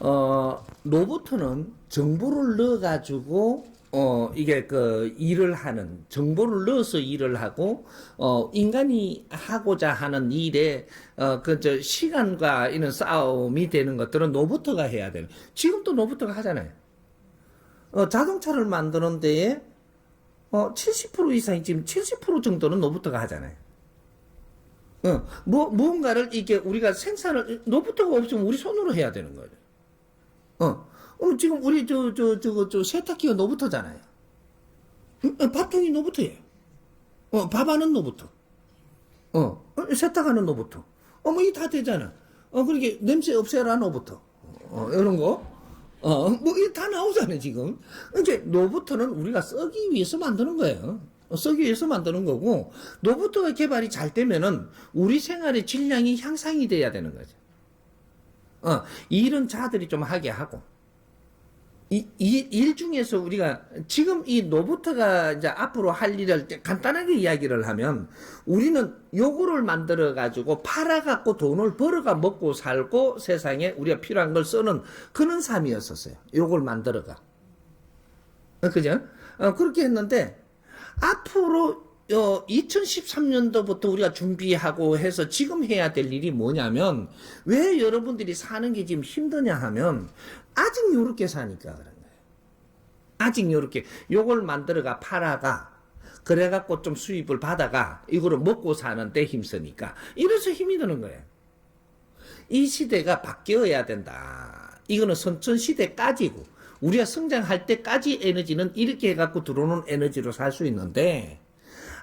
어, 로봇은 정보를 넣어가지고, 어, 이게 그 일을 하는, 정보를 넣어서 일을 하고, 어, 인간이 하고자 하는 일에, 어, 그, 저, 시간과 이런 싸움이 되는 것들은 로봇가 해야 되는. 지금도 로봇가 하잖아요. 어, 자동차를 만드는 데에, 어, 70% 이상이 지금 70% 정도는 로봇가 하잖아요. 어, 뭐, 무언가를 이게 우리가 생산을, 로봇가 없으면 우리 손으로 해야 되는 거예요. 어, 어, 지금 우리 저, 저, 저, 저, 세탁기가 노부터잖아요. 어, 밥통이 노부터예요. 어, 밥하는 노부터. 어, 어, 세탁하는 노부터. 어, 뭐, 이다 되잖아. 어, 그렇게 냄새 없애라 노부터. 어, 이런 거. 어, 뭐, 이 다 나오잖아요, 지금. 이제 노부터는 우리가 쓰기 위해서 만드는 거예요. 어, 쓰기 위해서 만드는 거고, 노부터가 개발이 잘 되면은 우리 생활의 질량이 향상이 돼야 되는 거죠. 어, 일은 자들이 좀 하게 하고. 이, 이, 일 중에서 우리가 지금 이 로봇가 이제 앞으로 할 일을 간단하게 이야기를 하면 우리는 요거를 만들어 가지고 팔아 갖고 돈을 벌어가 먹고 살고 세상에 우리가 필요한 걸 쓰는 그런 삶이었었어요. 요걸 만들어가. 어, 그죠? 어, 그렇게 했는데 앞으로 어, 2013년도부터 우리가 준비하고 해서 지금 해야 될 일이 뭐냐면 왜 여러분들이 사는 게 지금 힘드냐 하면 아직 요렇게 사니까 그런 거예요. 아직 요렇게 요걸 만들어가 팔아가 그래갖고 좀 수입을 받아가 이거를 먹고 사는데 힘쓰니까 이래서 힘이 드는 거예요. 이 시대가 바뀌어야 된다. 이거는 선천 시대까지고 우리가 성장할 때까지 에너지는 이렇게 해갖고 들어오는 에너지로 살 수 있는데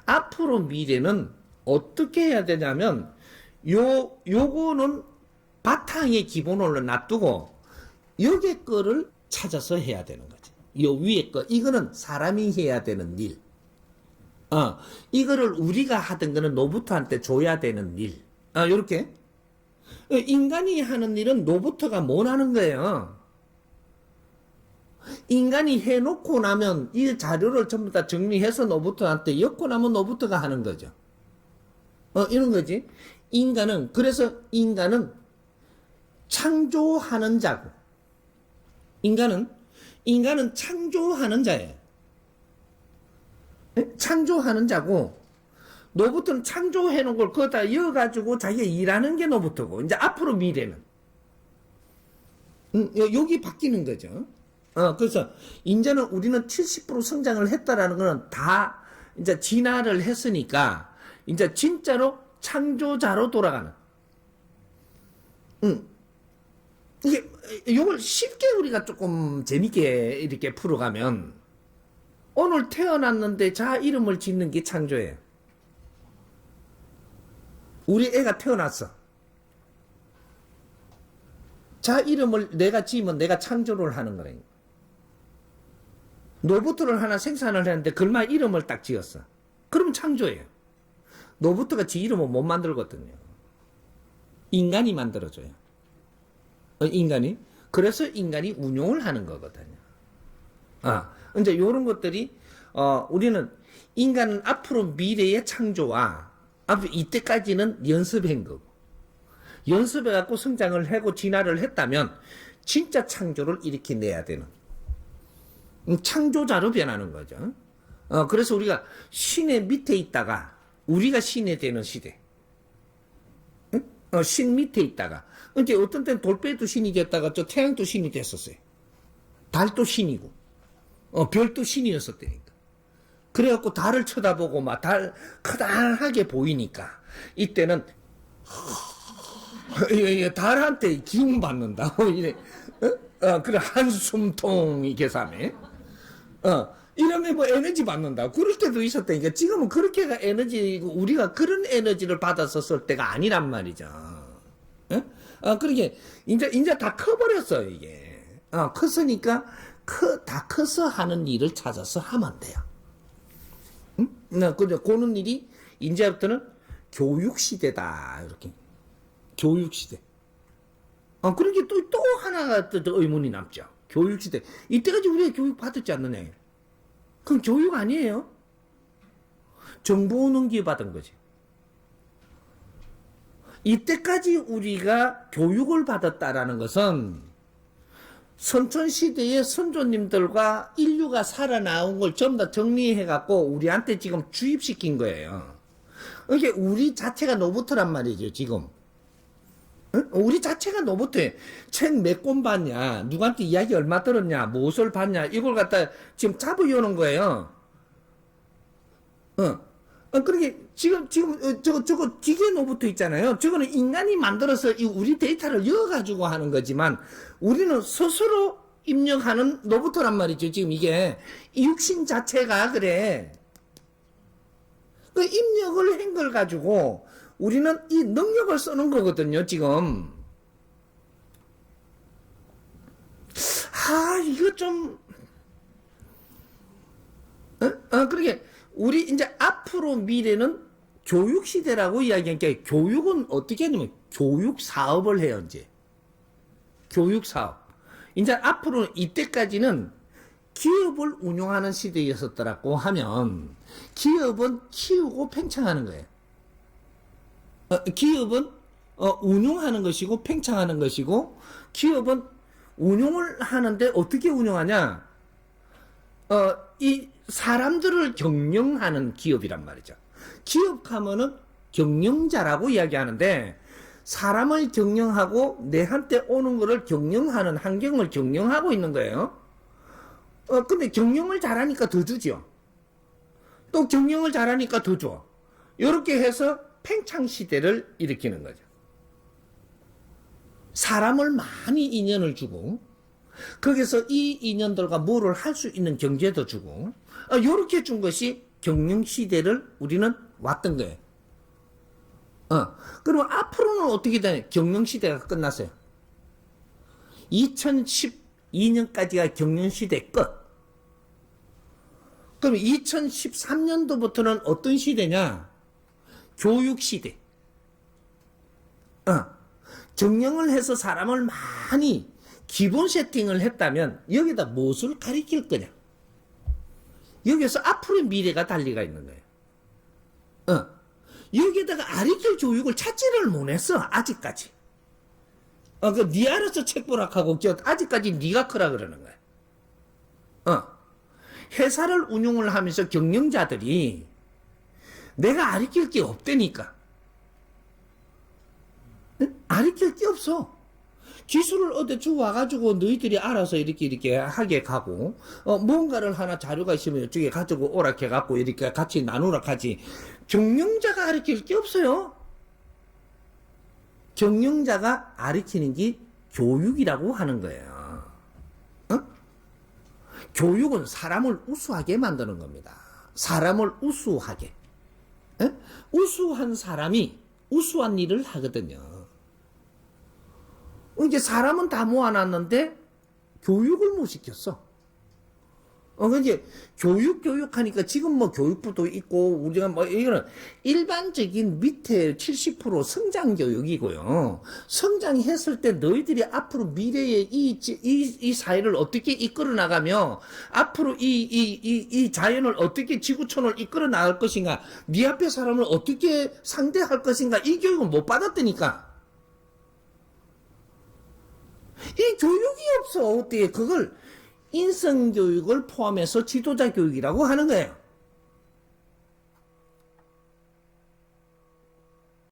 앞으로 미래는 어떻게 해야 되냐면 요 요거는 바탕의 기본으로 놔두고 여기 거를 찾아서 해야 되는 거지. 요 위에 거 이거는 사람이 해야 되는 일. 어 이거를 우리가 하던 거는 로봇한테 줘야 되는 일. 아 요렇게 어, 인간이 하는 일은 로봇가 못 하는 거예요. 인간이 해놓고 나면 이 자료를 전부 다 정리해서 로봇한테 엮고 나면 로봇가 하는 거죠. 어, 이런 거지. 인간은, 그래서 인간은 창조하는 자고, 인간은, 인간은 창조하는 자예요. 에? 창조하는 자고, 로봇은 창조해놓은 걸 그거다 이어가지고 자기가 일하는 게 로봇고, 이제 앞으로 미래는. 음, 요- 여기 바뀌는 거죠. 어, 그래서, 이제는 우리는 70% 성장을 했다라는 거는 다, 이제 진화를 했으니까, 이제 진짜로 창조자로 돌아가는. 음. 이게, 이걸 쉽게 우리가 조금 재밌게 이렇게 풀어가면, 오늘 태어났는데 자 이름을 짓는 게 창조예요. 우리 애가 태어났어. 자 이름을 내가 지으면 내가 창조를 하는 거라니까. 로봇을 하나 생산을 했는데 글만 이름을 딱 지었어. 그러면 창조예요. 로봇가 지 이름을 못 만들거든요. 인간이 만들어줘요. 어, 인간이. 그래서 인간이 운용을 하는 거거든요. 아, 이제 요런 것들이, 어, 우리는 인간은 앞으로 미래의 창조와 앞으로 이때까지는 연습한 거고, 연습해갖고 성장을 하고 진화를 했다면, 진짜 창조를 이렇게 내야 되는. 음, 창조자로 변하는 거죠. 어, 그래서 우리가 신의 밑에 있다가 우리가 신이 되는 시대. 응? 어, 신 밑에 있다가 이제 어떤 때는 돌배도 신이 됐다가 저 태양도 신이 됐었어요. 달도 신이고, 어, 별도 신이었었다니까. 그래갖고 달을 쳐다보고 막달 크다하게 보이니까 이때는 예, 예, 달한테 기운 받는다. 어? 어, 그래 한숨통이 계산해. 어, 이러면 뭐 에너지 받는다. 그럴 때도 있었다니까. 지금은 그렇게가 에너지, 우리가 그런 에너지를 받아서 쓸 때가 아니란 말이죠. 예? 어, 그러게, 이제, 이제 다 커버렸어, 이게. 어, 컸으니까, 커, 다 커서 하는 일을 찾아서 하면 돼요. 응? 나, 그래, 고는 일이, 이제부터는 교육시대다, 이렇게. 교육시대. 어, 그러게 또, 또 하나가 또, 또 의문이 남죠. 교육시대. 이때까지 우리가 교육 받았지 않느냐. 그럼 교육 아니에요? 정보 넘기 받은 거지. 이때까지 우리가 교육을 받았다라는 것은 선천시대의 선조님들과 인류가 살아나온 걸 전부 다 정리해갖고 우리한테 지금 주입시킨 거예요. 이게 우리 자체가 로봇란 말이죠, 지금. 응? 우리 자체가 로봇에 책몇 권 봤냐, 누구한테 이야기 얼마 들었냐, 무엇을 봤냐, 이걸 갖다 지금 잡아여는 거예요. 어. 어, 그러게, 지금, 지금, 어, 저거, 저거, 기계 로봇 있잖아요. 저거는 인간이 만들어서 이 우리 데이터를 이어가지고 하는 거지만, 우리는 스스로 입력하는 로봇란 말이죠. 지금 이게. 이 육신 자체가 그래. 그 입력을 한 걸 가지고, 우리는 이 능력을 쓰는 거거든요, 지금. 아, 이거 좀, 어? 어, 그러게, 우리 이제 앞으로 미래는 교육 시대라고 이야기하니까 교육은 어떻게 하냐면 교육 사업을 해요, 이제. 교육 사업. 이제 앞으로 이때까지는 기업을 운영하는 시대였었더라고 하면 기업은 키우고 팽창하는 거예요. 어, 기업은 어, 운용하는 것이고 팽창하는 것이고 기업은 운용을 하는데 어떻게 운영하냐? 어, 이 사람들을 경영하는 기업이란 말이죠. 기업하면은 경영자라고 이야기하는데 사람을 경영하고 내한테 오는 거를 경영하는 환경을 경영하고 있는 거예요. 어, 근데 경영을 잘하니까 더 주죠. 또 경영을 잘하니까 더 줘. 이렇게 해서 팽창 시대를 일으키는 거죠. 사람을 많이 인연을 주고 거기서 이 인연들과 뭐를 할 수 있는 경제도 주고 이렇게 준 것이 경영 시대를 우리는 왔던 거예요. 어, 그럼 앞으로는 어떻게 되냐? 경영 시대가 끝났어요. 2012년까지가 경영 시대 끝. 그럼 2013년도부터는 어떤 시대냐? 교육 시대. 어, 경영을 해서 사람을 많이 기본 세팅을 했다면 여기다 무엇을 가리킬 거냐? 여기서 앞으로의 미래가 달리가 있는 거예요. 어. 여기에다가 아리킬 교육을 찾지를 못했어 아직까지. 어, 그, 니 알아서 책 보라하고, 아직까지 니가 크라 그러는 거야. 어. 회사를 운영을 하면서 경영자들이 내가 아리킬 게 없다니까. 응? 아리킬 게 없어. 기술을 얻어 주와가지고 너희들이 알아서 이렇게 이렇게 하게 가고, 어, 뭔가를 하나 자료가 있으면 이쪽에 가지고 오라 해갖고 이렇게 같이 나누라 하지. 경영자가 가르칠 게 없어요. 경영자가 가르치는 게 교육이라고 하는 거예요. 어? 교육은 사람을 우수하게 만드는 겁니다. 사람을 우수하게. 어? 우수한 사람이 우수한 일을 하거든요. 이제 사람은 다 모아놨는데 교육을 못 시켰어. 어, 이제 교육 교육하니까 지금 뭐 교육부도 있고 우리가 뭐 이거는 일반적인 밑에 70% 성장 교육이고요. 성장했을 때 너희들이 앞으로 미래의 이, 이, 이 사회를 어떻게 이끌어 나가며 앞으로 이, 이, 이, 이 자연을 어떻게 지구촌을 이끌어 나갈 것인가 네 앞에 사람을 어떻게 상대할 것인가 이 교육을 못 받았다니까. 이 교육이 없어. 어떻게 그걸 인성교육을 포함해서 지도자 교육이라고 하는 거예요.